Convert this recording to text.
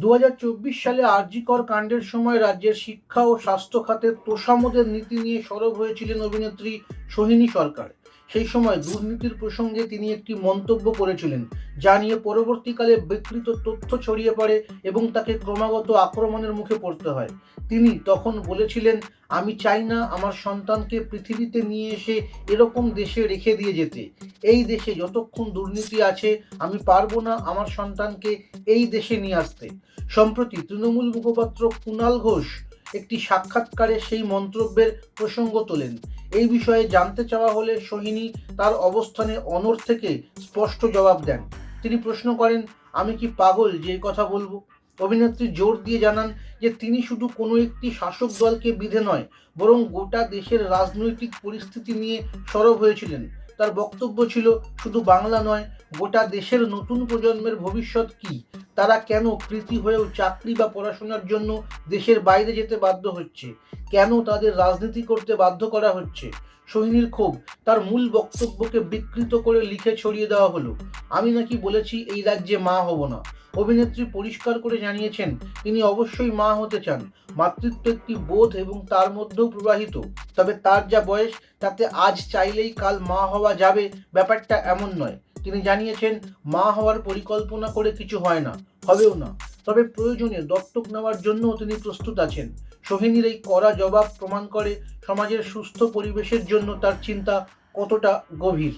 দু হাজার চব্বিশ সালে আরজিকর কাণ্ডের সময় রাজ্যের শিক্ষা ও স্বাস্থ্য খাতের তোষামোদের নীতি নিয়ে সরব হয়েছিলেন অভিনেত্রী সোহিনী সরকার। সেই সময় দুর্নীতির প্রসঙ্গে তিনি একটি মন্তব্য করেছিলেন, যা নিয়ে পরবর্তীকালে বিকৃত তথ্য ছড়িয়ে পড়ে এবং তাকে ক্রমাগত আক্রমণের মুখে পড়তে হয়। তিনি তখন বলেছিলেন, আমি চাই না আমার সন্তানকে পৃথিবীতে নিয়ে এসে এরকম দেশে রেখে দিয়ে যেতে। এই দেশে যতক্ষণ দুর্নীতি আছে, আমি পারব না আমার সন্তানকে এই দেশে নিয়ে আসতে। সম্প্রতি তৃণমূল মুখপাত্র কুণাল ঘোষ একটি সাক্ষাৎকারে সেই মন্তব্যের প্রসঙ্গ তোলেন। এই বিষয়ে জানতে চাওয়া হলে সোহিনী তার অবস্থানে অনড় থেকে স্পষ্ট জবাব দেন। তিনি প্রশ্ন করেন, আমি কি পাগল যে কথা বলব? অভিনেত্রী জোর দিয়ে জানান যে, তিনি শুধু কোনো একটি শাসক দলকে বিধে নয়, বরং গোটা দেশের রাজনৈতিক পরিস্থিতি নিয়ে সরব হয়েছিলেন। তার বক্তব্য ছিল, শুধু বাংলা নয়, গোটা দেশের নতুন প্রজন্মের ভবিষ্যৎ কি? তারা কেন কৃতি হয়েও চাকরি বা পড়াশোনার জন্য দেশের বাইরে যেতে বাধ্য হচ্ছে? কেন তাদের রাজনীতি করতে বাধ্য করা হচ্ছে? সোহিনীর ক্ষোভ, তার মূল বক্তব্যকে বিকৃত করে লিখে ছড়িয়ে দেওয়া হলো। আমি নাকি বলেছি এই রাজ্যে মা হব না। অভিনেত্রী পরিষ্কার করে জানিয়েছেন, তিনি অবশ্যই মা হতে চান। মাতৃত্ব একটি বোধ এবং তার মধ্যেও প্রবাহিত। তবে তার যা বয়স, তাতে আজ চাইলেই কাল মা হওয়া যাবে, ব্যাপারটা এমন নয়। তিনি জানিয়েছেন, মা হওয়ার পরিকল্পনা করে কিছু হয় না, হবেও না। তবে প্রয়োজনে দত্তক নেওয়ার জন্য তিনি প্রস্তুত আছেন। সোহিনীর এই কড়া জবাব প্রমাণ করে সমাজের সুস্থ পরিবেশের জন্য তার চিন্তা কতটা গভীর।